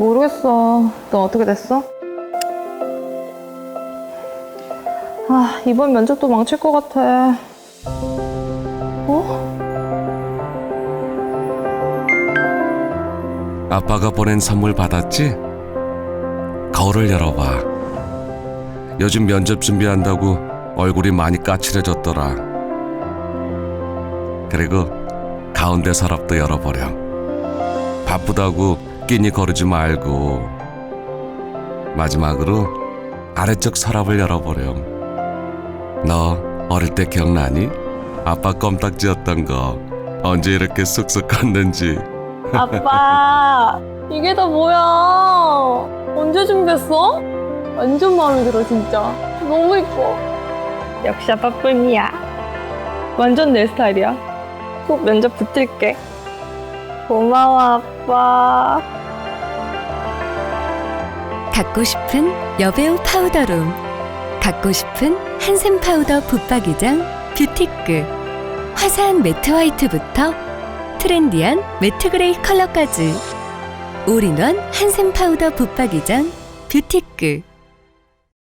모르겠어. 너 어떻게 됐어? 아, 이번 면접도 망칠 것 같아. 어? 아빠가 보낸 선물 받았지? 거울을 열어봐. 요즘 면접 준비한다고 얼굴이 많이 까칠해졌더라. 그리고 가운데 서랍도 열어보렴. 바쁘다고 끼니 거르지 말고. 마지막으로 아래쪽 서랍을 열어보렴. 너 어릴 때 기억나니? 아빠 껌딱지였던 거 언제 이렇게 쑥쑥 컸는지. 아빠, 이게 다 뭐야? 언제 준비했어? 완전 마음에 들어, 진짜. 너무 이뻐. 역시 아빠뿐이야. 완전 내 스타일이야. 꼭 면접 붙을게. 고마워, 아빠. 갖고 싶은 여배우 파우더룸. 갖고 싶은 한샘 파우더 붙박이장 뷰티크. 화사한 매트 화이트부터 트렌디한 매트 그레이 컬러까지. 올인원 한샘 파우더 붙박이장 뷰티크